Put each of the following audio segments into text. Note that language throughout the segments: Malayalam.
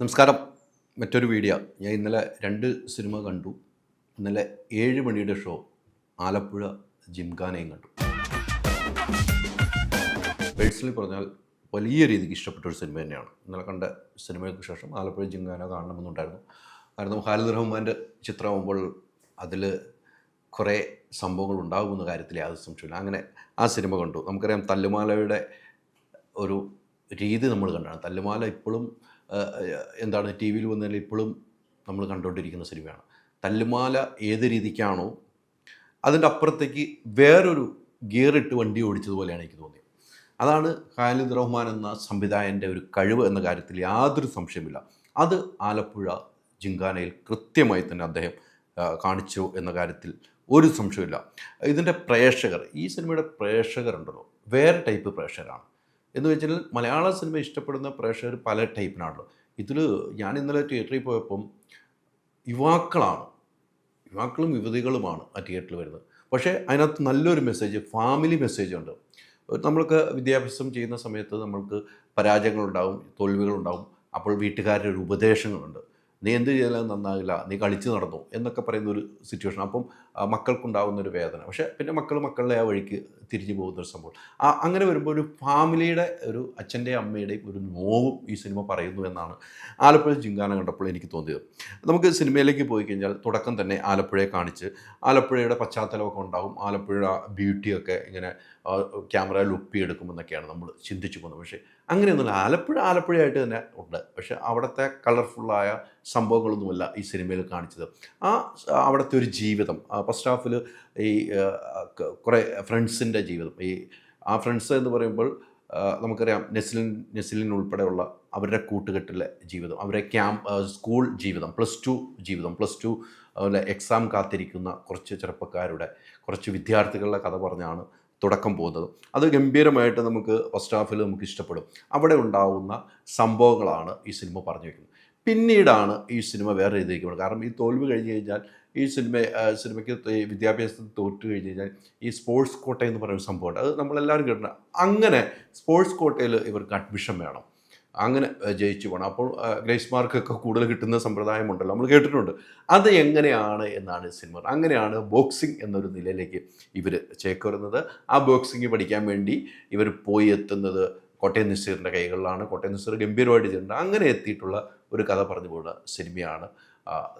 നമസ്കാരം. മറ്റൊരു വീഡിയോ. ഞാൻ ഇന്നലെ രണ്ട് സിനിമ കണ്ടു. ഇന്നലെ ഏഴ് മണിയുടെ ഷോ. ആലപ്പുഴ ജിംഖാനയും കണ്ടു. പേഴ്സണലി പറഞ്ഞാൽ വലിയ രീതിക്ക് ഇഷ്ടപ്പെട്ട ഒരു സിനിമ തന്നെയാണ്. ഇന്നലെ കണ്ട സിനിമയ്ക്ക് ശേഷം ആലപ്പുഴ ജിംഖാന കാണണമെന്നുണ്ടായിരുന്നു. കാരണം ഖാലിദ് റഹ്മാന്റെ ചിത്രമാകുമ്പോൾ അതിൽ കുറേ സംഭവങ്ങൾ ഉണ്ടാകുമെന്ന കാര്യത്തിൽ യാതൊരു സംശയമില്ല അങ്ങനെ ആ സിനിമ കണ്ടു. നമുക്കറിയാം തല്ലുമാലയുടെ ഒരു രീതി നമ്മൾ കണ്ടാണ്. തല്ലുമാല ഇപ്പോഴും എന്താണ് ടി വിയിൽ വന്നാൽ ഇപ്പോഴും നമ്മൾ കണ്ടുകൊണ്ടിരിക്കുന്ന സിനിമയാണ്. തല്ലുമാല ഏത് രീതിക്കാണോ അതിന്റെ അപ്പുറത്തേക്ക് വേറൊരു ഗിയറിട്ട് വണ്ടി ഓടിച്ചതുപോലെയാണ് എനിക്ക് തോന്നിയത്. അതാണ് ഖാലിദ് റഹ്മാൻ എന്ന സംവിധായകന്റെ ഒരു കഴിവ് എന്ന കാര്യത്തിൽ യാതൊരു സംശയമില്ല അത് ആലപ്പുഴ ജിങ്കാനയിൽ കൃത്യമായി തന്നെ അദ്ദേഹം കാണിച്ചു എന്ന കാര്യത്തിൽ ഒരു സംശയമില്ല ഇതിന്റെ പ്രേക്ഷകർ ഈ സിനിമയുടെ പ്രേക്ഷകരുണ്ടല്ലോ വേറെ ടൈപ്പ് പ്രേക്ഷകരാണ്. എന്ന് വെച്ചാൽ മലയാള സിനിമ ഇഷ്ടപ്പെടുന്ന പ്രേക്ഷകർ പല ടൈപ്പിനാണല്ലോ ഇതിൽ ഞാൻ ഇന്നലെ തിയേറ്ററിൽ പോയപ്പം യുവാക്കളാണ്. യുവാക്കളും യുവതികളുമാണ് ആ തിയേറ്ററിൽ വരുന്നത്. പക്ഷേ അതിനകത്ത് നല്ലൊരു മെസ്സേജ് ഫാമിലി മെസ്സേജ് ഉണ്ട് നമ്മൾക്ക് വിദ്യാഭ്യാസം ചെയ്യുന്ന സമയത്ത് നമ്മൾക്ക് പരാജയങ്ങളുണ്ടാവും തോൽവികളുണ്ടാവും. അപ്പോൾ വീട്ടുകാരുടെ ഒരു ഉപദേശങ്ങളുണ്ട്. നീ എന്ത് ചെയ്താലും നന്നാകില്ല നീ കളിച്ച് നടന്നു എന്നൊക്കെ പറയുന്ന ഒരു സിറ്റുവേഷൻ അപ്പം മക്കൾക്കുണ്ടാകുന്ന ഒരു വേദന. പക്ഷേ പിന്നെ മക്കൾ മക്കളുടെ ആ വഴിക്ക് തിരിഞ്ഞു പോകുന്ന ഒരു സംഭവം അങ്ങനെ വരുമ്പോൾ ഒരു ഫാമിലിയുടെ ഒരു അച്ഛന്റെയും അമ്മയുടെയും ഒരു നോവും ഈ സിനിമ പറയുന്നു എന്നാണ് ആലപ്പുഴ ജിങ്കാന കണ്ടപ്പോൾ എനിക്ക് തോന്നിയത്. നമുക്ക് സിനിമയിലേക്ക് പോയി കഴിഞ്ഞാൽ തുടക്കം തന്നെ ആലപ്പുഴയെ കാണിച്ച് ആലപ്പുഴയുടെ പശ്ചാത്തലമൊക്കെ ഉണ്ടാവും. ആലപ്പുഴ ബ്യൂട്ടിയൊക്കെ ഇങ്ങനെ ക്യാമറയിൽ ഒപ്പിയെടുക്കുമെന്നൊക്കെയാണ് നമ്മൾ ചിന്തിച്ചു പോകുന്നത്. പക്ഷേ അങ്ങനെയൊന്നുമില്ല. ആലപ്പുഴ ആലപ്പുഴയായിട്ട് തന്നെ ഉണ്ട്. പക്ഷേ അവിടുത്തെ കളർഫുള്ളായ സംഭവങ്ങളൊന്നുമല്ല ഈ സിനിമയിൽ കാണിച്ചത്. ആ അവിടുത്തെ ഒരു ജീവിതം ഫസ്റ്റ് ഹാഫിൽ ഈ കുറേ ഫ്രണ്ട്സിന്റെ ജീവിതം. ഈ ആ ഫ്രണ്ട്സ് എന്ന് പറയുമ്പോൾ നമുക്കറിയാം നെസ്ലിൻ നെസ്ലിൻ ഉൾപ്പെടെയുള്ള അവരുടെ കൂട്ടുകെട്ടിലെ ജീവിതം അവരുടെ ക്യാമ്പ് സ്കൂൾ ജീവിതം പ്ലസ് ടു ജീവിതം പ്ലസ് ടു അതുപോലെ എക്സാം കാത്തിരിക്കുന്ന കുറച്ച് ചെറുപ്പക്കാരുടെ കുറച്ച് വിദ്യാർത്ഥികളുടെ കഥ പറഞ്ഞാണ് തുടക്കം പോകുന്നത്. അത് ഗംഭീരമായിട്ട് നമുക്ക് ഫസ്റ്റ് ഹാഫിൽ നമുക്ക് ഇഷ്ടപ്പെടും. അവിടെ ഉണ്ടാവുന്ന സംഭവങ്ങളാണ് ഈ സിനിമ പറഞ്ഞു വയ്ക്കുന്നത് പിന്നീടാണ് ഈ സിനിമ വേറെ രീതിയിലേക്ക് പോകുന്നത് കാരണം ഈ തോൽവി കഴിഞ്ഞ് കഴിഞ്ഞാൽ ഈ സിനിമ സിനിമയ്ക്ക് വിദ്യാഭ്യാസത്തിൽ തോറ്റു കഴിഞ്ഞ് കഴിഞ്ഞാൽ ഈ സ്പോർട്സ് കോട്ട എന്ന് പറയുന്ന സംഭവമുണ്ട്. അത് നമ്മളെല്ലാവരും കേട്ടിട്ടുണ്ട്. അങ്ങനെ സ്പോർട്സ് കോട്ടയിൽ ഇവർക്ക് അഡ്മിഷൻ വേണം. അങ്ങനെ ജയിച്ചു പോകണം അപ്പോൾ ഗ്രേസ് മാർക്കൊക്കെ കൂടുതൽ കിട്ടുന്ന സമ്പ്രദായമുണ്ടല്ലോ. നമ്മൾ കേട്ടിട്ടുണ്ട്. അത് എങ്ങനെയാണ് എന്നാണ് സിനിമ അങ്ങനെയാണ് ബോക്സിംഗ് എന്നൊരു നിലയിലേക്ക് ഇവർ ചേക്കേറുന്നത്. ആ ബോക്സിംഗ് പഠിക്കാൻ വേണ്ടി ഇവർ പോയി എത്തുന്നത് കോട്ടയം നസീറിന്റെ കൈകളിലാണ്. കോട്ടയം നസീർ ഗംഭീരമായിട്ട് ചെയ്തിട്ടുണ്ട്. അങ്ങനെ എത്തിയിട്ടുള്ള ഒരു കഥ പറഞ്ഞു പോകുന്ന സിനിമയാണ്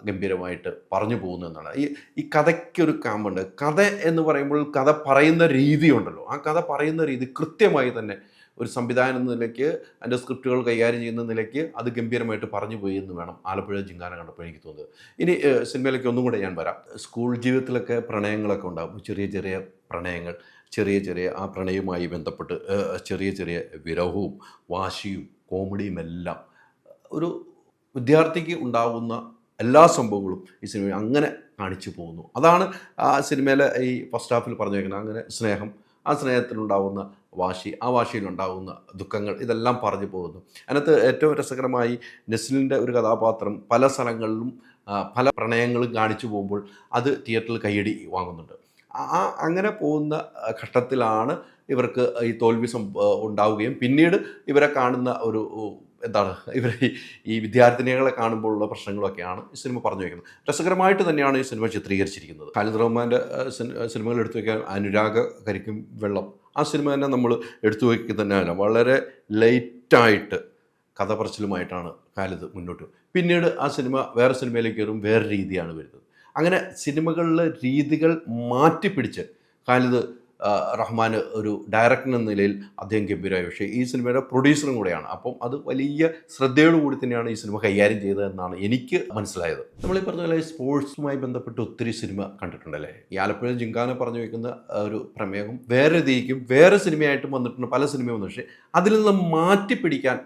ഗംഭീരമായിട്ട് പറഞ്ഞു പോകുന്നതെന്നാണ് ഈ ഈ കഥയ്ക്കൊരു കാമ്പുണ്ട്. കഥ എന്ന് പറയുമ്പോൾ കഥ പറയുന്ന രീതി ഉണ്ടല്ലോ ആ കഥ പറയുന്ന രീതി കൃത്യമായി തന്നെ ഒരു സംവിധാനം എന്ന നിലയ്ക്ക് അതിന്റെ സ്ക്രിപ്റ്റുകൾ കൈകാര്യം ചെയ്യുന്ന നിലയ്ക്ക് അത് ഗംഭീരമായിട്ട് പറഞ്ഞു പോയി എന്ന് വേണം ആലപ്പുഴ ജിങ്കാന കണ്ടപ്പോൾ എനിക്ക് തോന്നുന്നത്. ഇനി സിനിമയിലേക്ക് ഒന്നും കൂടെ ഞാൻ വരാം. സ്കൂൾ ജീവിതത്തിലൊക്കെ പ്രണയങ്ങളൊക്കെ ഉണ്ടാകും. ചെറിയ ചെറിയ പ്രണയങ്ങൾ ചെറിയ ചെറിയ ആ പ്രണയവുമായി ബന്ധപ്പെട്ട് ചെറിയ ചെറിയ വിരഹവും വാശിയും കോമഡിയും എല്ലാം ഒരു വിദ്യാർത്ഥിക്ക് ഉണ്ടാകുന്ന എല്ലാ സംഭവങ്ങളും ഈ സിനിമ അങ്ങനെ കാണിച്ചു പോകുന്നു. അതാണ് ആ സിനിമയിലെ ഈ ഫസ്റ്റ് ഹാഫിൽ പറഞ്ഞു പറഞ്ഞേക്കുന്നത് അങ്ങനെ സ്നേഹം ആ സ്നേഹത്തിലുണ്ടാകുന്ന വാശി ആ വാശിയിലുണ്ടാകുന്ന ദുഃഖങ്ങൾ ഇതെല്ലാം പറഞ്ഞു പോകുന്നു. അതിനകത്ത് ഏറ്റവും രസകരമായി നെസ്ലിന്റെ ഒരു കഥാപാത്രം പല സ്ഥലങ്ങളിലും പല പ്രണയങ്ങളും കാണിച്ചു പോകുമ്പോൾ അത് തിയേറ്ററിൽ കൈയടി വാങ്ങുന്നുണ്ട്. ആ- അങ്ങനെ പോകുന്ന ഘട്ടത്തിലാണ് ഇവർക്ക് ഈ തോൽവി ഉണ്ടാവുകയും പിന്നീട് ഇവരെ കാണുന്ന ഒരു എന്താണ് ഇവർ ഈ വിദ്യാർത്ഥിനികളെ കാണുമ്പോഴുള്ള പ്രശ്നങ്ങളൊക്കെയാണ് ഈ സിനിമ പറഞ്ഞു വയ്ക്കുന്നത് രസകരമായിട്ട് തന്നെയാണ് ഈ സിനിമ ചിത്രീകരിച്ചിരിക്കുന്നത്. ഖാലിദ് റഹ്മാന്റെ സിനിമകൾ എടുത്തു വയ്ക്കാൻ അനുരാഗ കരിക്കും വെള്ളം. ആ സിനിമ തന്നെ നമ്മൾ എടുത്തു വയ്ക്കുക തന്നെയല്ല വളരെ ലൈറ്റായിട്ട് കഥ പറച്ചിലുമായിട്ടാണ് ഖാലിദ് മുന്നോട്ട് പിന്നീട് ആ സിനിമ വേറെ സിനിമയിലേക്ക് കയറും വേറെ രീതിയാണ് വരുന്നത്. അങ്ങനെ സിനിമകളിലെ രീതികൾ മാറ്റിപ്പിടിച്ച് ഖാലിദ് റഹ്മാൻ ഒരു ഡയറക്ടർ എന്ന നിലയിൽ അദ്ദേഹം ഗംഭീരമായി. പക്ഷേ ഈ സിനിമയുടെ പ്രൊഡ്യൂസറും കൂടെയാണ്. അപ്പം അത് വലിയ ശ്രദ്ധയോടുകൂടി തന്നെയാണ് ഈ സിനിമ കൈകാര്യം ചെയ്തതെന്നാണ് എനിക്ക് മനസ്സിലായത്. നമ്മൾ ഈ പറഞ്ഞ പോലെ സ്പോർട്സുമായി ബന്ധപ്പെട്ട് ഒത്തിരി സിനിമ കണ്ടിട്ടുണ്ടല്ലേ? ഈ ആലപ്പുഴ ജിങ്കാന പറഞ്ഞു വയ്ക്കുന്ന ഒരു പ്രമേഹം വേറെ രീതിക്കും വേറെ സിനിമയായിട്ടും വന്നിട്ടുണ്ട് പല സിനിമയും വന്നു പക്ഷേ അതിൽ നിന്ന് മാറ്റി പിടിക്കാൻ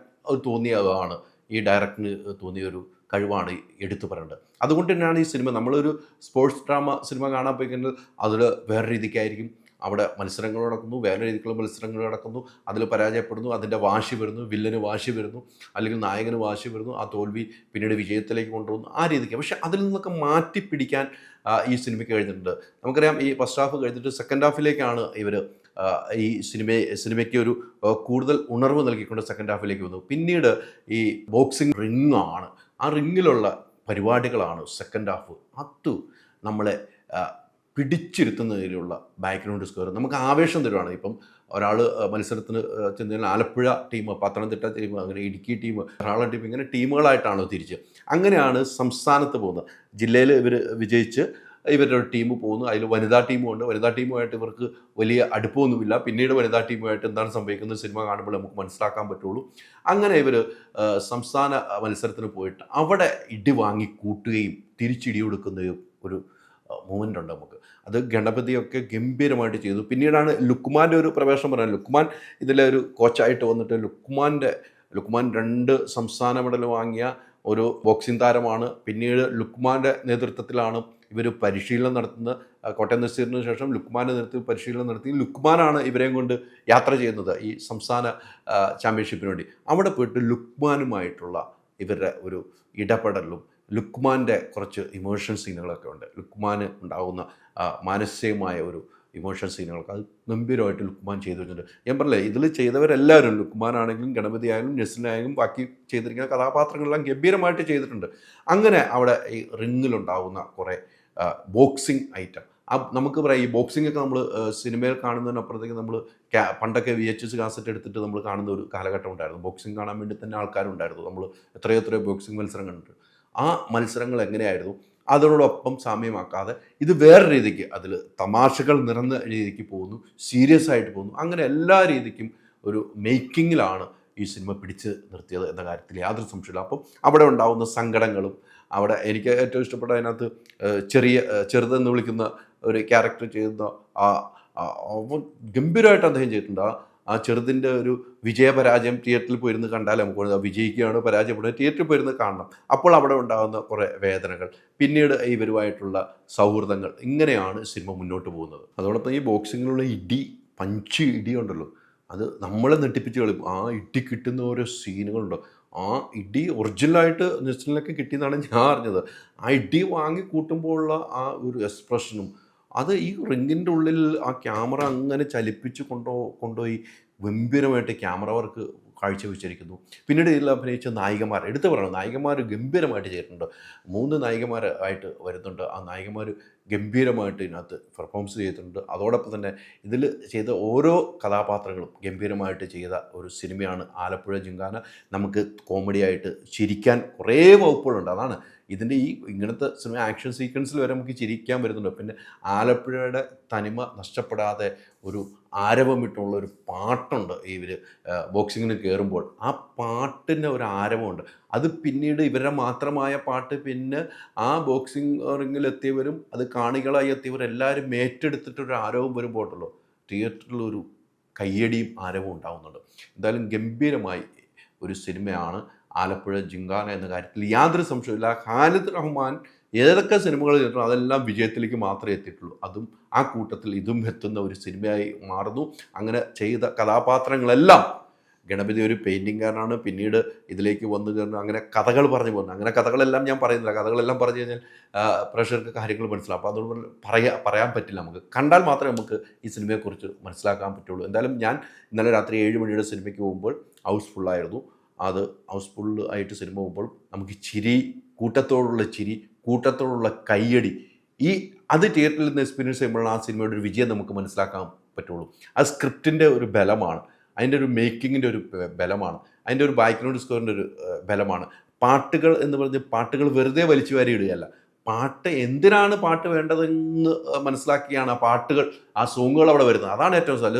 തോന്നിയതാണ്. ഈ ഡയറക്ടറിന് തോന്നിയ ഒരു കഴിവാണ് എടുത്തു പറയേണ്ടത്. അതുകൊണ്ട് തന്നെയാണ് ഈ സിനിമ. നമ്മളൊരു സ്പോർട്സ് ഡ്രാമ സിനിമ കാണാൻ പോയി കഴിഞ്ഞാൽ അതിൽ വേറെ രീതിക്കായിരിക്കും അവിടെ മത്സരങ്ങൾ നടക്കുന്നു വേറെ രീതിക്കുള്ള മത്സരങ്ങൾ നടക്കുന്നു അതിൽ പരാജയപ്പെടുന്നു അതിന്റെ വാശി വരുന്നു വില്ലന് വാശി വരുന്നു അല്ലെങ്കിൽ നായകന് വാശി വരുന്നു ആ തോൽവി പിന്നീട് വിജയത്തിലേക്ക് കൊണ്ടുപോകുന്നു ആ രീതിക്ക്. പക്ഷേ അതിൽ നിന്നൊക്കെ മാറ്റി പിടിക്കാൻ ഈ സിനിമയ്ക്ക് കഴിഞ്ഞിട്ടുണ്ട്. നമുക്കറിയാം ഈ ഫസ്റ്റ് ഹാഫ് കഴിഞ്ഞിട്ട് സെക്കൻഡ് ഹാഫിലേക്കാണ് ഇവർ ഈ സിനിമ സിനിമയ്ക്ക് ഒരു കൂടുതൽ ഉണർവ് നൽകിക്കൊണ്ട് സെക്കൻഡ് ഹാഫിലേക്ക് വന്നു പിന്നീട് ഈ ബോക്സിംഗ് റിങ്ങാണ്. ആ റിങ്ങിലുള്ള പരിപാടികളാണ് സെക്കൻഡ് ഹാഫ്. അത് നമ്മളെ പിടിച്ചിരുത്തുന്നതിലുള്ള ബാക്ക്ഗ്രൗണ്ട് സ്കോർ നമുക്ക് ആവേശം തരുവാണ്. ഇപ്പം ഒരാൾ മത്സരത്തിന് ചെന്നതിൽ ആലപ്പുഴ ടീം പത്തനംതിട്ട ടീം അങ്ങനെ ഇടുക്കി ടീം എറണാകുളം ടീം ഇങ്ങനെ ടീമുകളായിട്ടാണോ തിരിച്ച്? അങ്ങനെയാണ് സംസ്ഥാനത്ത് പോകുന്നത്. ജില്ലയിൽ ഇവർ വിജയിച്ച് ഇവരുടെ ഒരു ടീം പോകുന്നു. അതിൽ വനിതാ ടീമും ഉണ്ട് വനിതാ ടീമുമായിട്ട് ഇവർക്ക് വലിയ അടുപ്പമൊന്നുമില്ല. പിന്നീട് വനിതാ ടീമുമായിട്ട് എന്താണ് സംഭവിക്കുന്നത് സിനിമ കാണുമ്പോൾ നമുക്ക് മനസ്സിലാക്കാൻ പറ്റുള്ളൂ. അങ്ങനെ ഇവർ സംസ്ഥാന മത്സരത്തിന് പോയിട്ട് അവിടെ ഇടി വാങ്ങി കൂട്ടുകയും തിരിച്ചിടി കൊടുക്കുകയും ഒരു മൂമെന്റ് ഉണ്ട് നമുക്ക്. അത് ഗണപതിയൊക്കെ ഗംഭീരമായിട്ട് ചെയ്തു. പിന്നീടാണ് ലുക്മാന്റെ ഒരു പ്രവേശനം പറയുന്നത് ലുക്മാൻ ഇതിലെ ഒരു കോച്ചായിട്ട് വന്നിട്ട് ലുക്മാന്റെ ലുക്മാൻ രണ്ട് സംസ്ഥാന മെഡൽ വാങ്ങിയ ഒരു ബോക്സിംഗ് താരമാണ്. പിന്നീട് ലുക്മാന്റെ നേതൃത്വത്തിലാണ് ഇവർ പരിശീലനം നടത്തുന്നത്. കോട്ടയം നസീറിന് ശേഷം ലുക്മാന്റെ നേതൃത്വത്തിൽ പരിശീലനം നടത്തി ലുക്മാനാണ് ഇവരെയും കൊണ്ട് യാത്ര ചെയ്യുന്നത് ഈ സംസ്ഥാന ചാമ്പ്യൻഷിപ്പിന് വേണ്ടി. അവിടെ പോയിട്ട് ലുക്മാനുമായിട്ടുള്ള ഇവരുടെ ഒരു ഇടപെടലും ലുക്മാന്റെ കുറച്ച് ഇമോഷൻ സീനുകളൊക്കെ ഉണ്ട്. ലുക്മാന് ഉണ്ടാകുന്ന മാനസികമായ ഒരു ഇമോഷൻ സീനുകളൊക്കെ അത് ഗംഭീരമായിട്ട് ലുക്മാൻ ചെയ്തു വെച്ചിട്ടുണ്ട്. ഞാൻ പറഞ്ഞില്ലേ ഇതിൽ ചെയ്തവരെല്ലാവരും ലുക്മാൻ ആണെങ്കിലും ഗണപതി ആയാലും നെസ്ലിനായാലും ബാക്കി ചെയ്തിരിക്കുന്ന കഥാപാത്രങ്ങളെല്ലാം ഗംഭീരമായിട്ട് ചെയ്തിട്ടുണ്ട്. അങ്ങനെ അവിടെ ഈ റിങ്ങിലുണ്ടാകുന്ന കുറേ ബോക്സിംഗ് ഐറ്റം. ആ നമുക്ക് പറയാം ഈ ബോക്സിംഗ് ഒക്കെ നമ്മൾ സിനിമയിൽ കാണുന്നതിനപ്പുറത്തേക്ക് നമ്മൾ പണ്ടൊക്കെ വി എച്ച് എസ് കാസറ്റ് എടുത്തിട്ട് നമ്മൾ കാണുന്ന ഒരു കാലഘട്ടം ഉണ്ടായിരുന്നു. ബോക്സിംഗ് കാണാൻ വേണ്ടി തന്നെ ആൾക്കാരുണ്ടായിരുന്നു. നമ്മൾ എത്രയോ എത്രയോ ബോക്സിംഗ് മത്സരം കണ്ടിട്ടുണ്ട്. ആ മത്സരങ്ങൾ എങ്ങനെയായിരുന്നു? അതിനോടൊപ്പം സാമ്യമാക്കാതെ ഇത് വേറെ രീതിക്ക് അതിൽ തമാശകൾ നിറഞ്ഞ രീതിക്ക് പോകുന്നു സീരിയസ് ആയിട്ട് പോകുന്നു. അങ്ങനെ എല്ലാ രീതിക്കും ഒരു മേക്കിങ്ങിലാണ് ഈ സിനിമ പിടിച്ച് നിർത്തിയത് എന്ന കാര്യത്തിൽ യാതൊരു സംശയമില്ല അപ്പം അവിടെ ഉണ്ടാകുന്ന സങ്കടങ്ങളും അവിടെ എനിക്ക് ഏറ്റവും ഇഷ്ടപ്പെട്ട അതിനകത്ത് ചെറിയ ചെറുതെന്ന് വിളിക്കുന്ന ഒരു ക്യാരക്ടർ ചെയ്യുന്ന ആ ഗംഭീരമായിട്ട് അദ്ദേഹം ചെയ്തിട്ടുണ്ട്. ആ ആ ചെറുതിന്റെ ഒരു വിജയപരാജയം തിയേറ്ററിൽ പോയിരുന്ന് കണ്ടാൽ നമുക്ക്. വിജയിക്കുകയാണ് പരാജയപ്പെടുന്നത്. തിയേറ്ററിൽ പോയിരുന്ന് കാണണം. അപ്പോൾ അവിടെ ഉണ്ടാകുന്ന കുറേ വേദനകൾ പിന്നീട് ഇവരുമായിട്ടുള്ള സൗഹൃദങ്ങൾ ഇങ്ങനെയാണ് സിനിമ മുന്നോട്ട് പോകുന്നത്. അതോടൊപ്പം ഈ ബോക്സിങ്ങിലുള്ള ഇടി പഞ്ച് ഇടി ഉണ്ടല്ലോ അത് നമ്മളെ നെട്ടിപ്പിച്ച് കളിക്കും ആ ഇടി കിട്ടുന്ന ഓരോ സീനുകളുണ്ടോ? ആ ഇടി ഒറിജിനലായിട്ട് നെസ്റ്റിലൊക്കെ കിട്ടിയെന്നാണ് ഞാൻ അറിഞ്ഞത്. ആ ഇടി വാങ്ങി കൂട്ടുമ്പോഴുള്ള ആ ഒരു എക്സ്പ്രഷനും അത് ഈ റിങ്ങിന്റെ ഉള്ളിൽ ആ ക്യാമറ അങ്ങനെ ചലിപ്പിച്ച് കൊണ്ടോ കൊണ്ടുപോയി ഗംഭീരമായിട്ട് ക്യാമറ വർക്ക് കാഴ്ചവെച്ചിരിക്കുന്നു. പിന്നീട് ഇതിൽ അഭിനയിച്ച നായികമാർ എടുത്തു പറയണം? നായികമാർ ഗംഭീരമായിട്ട് ചെയ്തിട്ടുണ്ട്. മൂന്ന് നായികമാർ ആയിട്ട് വരുന്നുണ്ട്. ആ നായികമാർ ഗംഭീരമായിട്ട് ഇതിനകത്ത് പെർഫോംസ് ചെയ്തിട്ടുണ്ട്. അതോടൊപ്പം തന്നെ ഇതിൽ ചെയ്ത ഓരോ കഥാപാത്രങ്ങളും ഗംഭീരമായിട്ട് ചെയ്ത ഒരു സിനിമയാണ് ആലപ്പുഴ ജിങ്കാന. നമുക്ക് കോമഡിയായിട്ട് ചിരിക്കാൻ കുറേ വകുപ്പുകളുണ്ട്. അതാണ് ഇതിന്റെ ഈ ഇങ്ങനത്തെ സിനിമ ആക്ഷൻ സീക്വൻസിൽ വരെ നമുക്ക് ചിരിക്കാൻ വരുന്നുണ്ട് പിന്നെ ആലപ്പുഴയുടെ തനിമ നഷ്ടപ്പെടാതെ ഒരു ആരവമിട്ടുള്ള ഒരു പാട്ടുണ്ട് ഇവർ ബോക്സിങ്ങിന് കയറുമ്പോൾ ആ പാട്ടിന് ഒരു ആരവമുണ്ട്. അത് പിന്നീട് ഇവരുടെ മാത്രമായ പാട്ട് പിന്നെ ആ ബോക്സിംഗ് റിങ്ങിലെത്തിയവരും അത് കാണികളായി എത്തിയവർ എല്ലാവരും ഏറ്റെടുത്തിട്ടൊരു ആരവം വരുമ്പോട്ടല്ലോ തിയേറ്ററിൽ തിയേറ്ററിലൊരു കയ്യടിയും ആരവവും ഉണ്ടാവുന്നുണ്ട്. എന്തായാലും ഗംഭീരമായി ഒരു സിനിമയാണ് ആലപ്പുഴ ജിങ്കാന എന്ന കാര്യത്തിൽ യാതൊരു സംശയമില്ല ഖാലിദ് റഹ്മാൻ ഏതൊക്കെ സിനിമകൾ ചെയ്തിട്ടുണ്ടോ അതെല്ലാം വിജയത്തിലേക്ക് മാത്രമേ എത്തിയിട്ടുള്ളൂ. അതും ആ കൂട്ടത്തിൽ ഇതും എത്തുന്ന ഒരു സിനിമയായി മാറുന്നു. അങ്ങനെ ചെയ്ത കഥാപാത്രങ്ങളെല്ലാം ഗണപതി ഒരു പെയിന്റിങ്കാരനാണ് പിന്നീട് ഇതിലേക്ക് വന്നു കയറുന്നു അങ്ങനെ കഥകൾ പറഞ്ഞു പോകുന്നു അങ്ങനെ കഥകളെല്ലാം ഞാൻ പറയുന്നില്ല. കഥകളെല്ലാം പറഞ്ഞു കഴിഞ്ഞാൽ പ്രേക്ഷകർക്ക് കാര്യങ്ങൾ മനസ്സിലാവും. അപ്പോൾ അതുകൊണ്ട് പറയാ പറയാൻ പറ്റില്ല നമുക്ക്. കണ്ടാൽ മാത്രമേ നമുക്ക് ഈ സിനിമയെക്കുറിച്ച് മനസ്സിലാക്കാൻ പറ്റുള്ളൂ. എന്തായാലും ഞാൻ ഇന്നലെ രാത്രി ഏഴ് മണിയുടെ സിനിമയ്ക്ക് പോകുമ്പോൾ ഹൗസ്ഫുള്ളായിരുന്നു. അത് ഹൗസ്ഫുൾ ആയിട്ട് സിനിമ പോകുമ്പോൾ നമുക്ക് ചിരി കൂട്ടത്തോടുള്ള ചിരി കൂട്ടത്തോടുള്ള കയ്യടി ഈ അത് തിയേറ്ററിൽ നിന്ന് എക്സ്പീരിയൻസ് ചെയ്യുമ്പോഴാണ് ആ സിനിമയുടെ ഒരു വിജയം നമുക്ക് മനസ്സിലാക്കാൻ പറ്റുള്ളൂ. ആ സ്ക്രിപ്റ്റിന്റെ ഒരു ബലമാണ്. അതിന്റെ ഒരു മേക്കിങ്ങിന്റെ ഒരു ബലമാണ്. അതിന്റെ ഒരു ബാക്ക്ഗ്രൗണ്ട് സ്കോറിന്റെ ഒരു ബലമാണ്. പാട്ടുകൾ എന്ന് പറഞ്ഞ് പാട്ടുകൾ വെറുതെ വലിച്ചു വാരി ഇടുകയല്ല. പാട്ട് എന്തിനാണ് പാട്ട് വേണ്ടതെന്ന് മനസ്സിലാക്കിയാണ് ആ പാട്ടുകൾ ആ സോങ്ങുകൾ അവിടെ വരുന്നത്. അതാണ് ഏറ്റവും സാൽ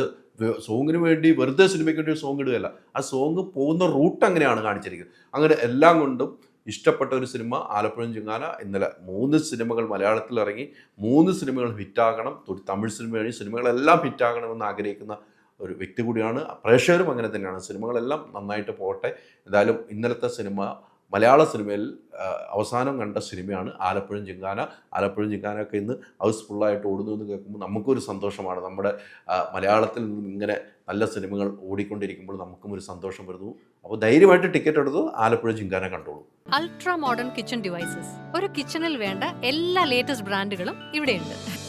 സോങ്ങിന് വേണ്ടി വെറുതെ സിനിമയ്ക്ക് വേണ്ടി സോങ് ഇടുകയല്ല. ആ സോങ് പോകുന്ന റൂട്ട് അങ്ങനെയാണ് കാണിച്ചിരിക്കുന്നത്. അങ്ങനെ എല്ലാം കൊണ്ടും ഇഷ്ടപ്പെട്ട ഒരു സിനിമ ആലപ്പുഴ ചിങ്ങാന ഇന്നലെ മൂന്ന് സിനിമകൾ മലയാളത്തിൽ ഇറങ്ങി മൂന്ന് സിനിമകൾ ഹിറ്റാകണം. ഒരു തമിഴ് സിനിമ കഴിഞ്ഞ് സിനിമകളെല്ലാം ഹിറ്റാകണമെന്ന് ആഗ്രഹിക്കുന്ന ഒരു വ്യക്തി കൂടിയാണ്. പ്രേക്ഷകരും അങ്ങനെ തന്നെയാണ്. സിനിമകളെല്ലാം നന്നായിട്ട് പോകട്ടെ. എന്തായാലും ഇന്നലത്തെ സിനിമ മലയാള സിനിമയിൽ അവസാനം കണ്ട സിനിമയാണ് ആലപ്പുഴ ചിങ്കാന. ആലപ്പുഴ ചിങ്കാനൊക്കെ ഇന്ന് ഹൗസ്ഫുള്ളായിട്ട് ഓടുന്നു എന്ന് കേൾക്കുമ്പോൾ നമുക്കൊരു സന്തോഷമാണ്. നമ്മുടെ മലയാളത്തിൽ നിന്നും ഇങ്ങനെ നല്ല സിനിമകൾ ഓടിക്കൊണ്ടിരിക്കുമ്പോൾ നമുക്കും ഒരു സന്തോഷം വരുന്നു. അപ്പോൾ ധൈര്യമായിട്ട് ടിക്കറ്റ് എടുത്ത് ആലപ്പുഴ ചിങ്കാന കണ്ടോളൂ. അൾട്രാ മോഡേൺ കിച്ചൺ ഡിവൈസസ് ഒരു കിച്ചണിൽ വേണ്ട എല്ലാ ലേറ്റസ്റ്റ് ബ്രാൻഡുകളും ഇവിടെയുണ്ട്.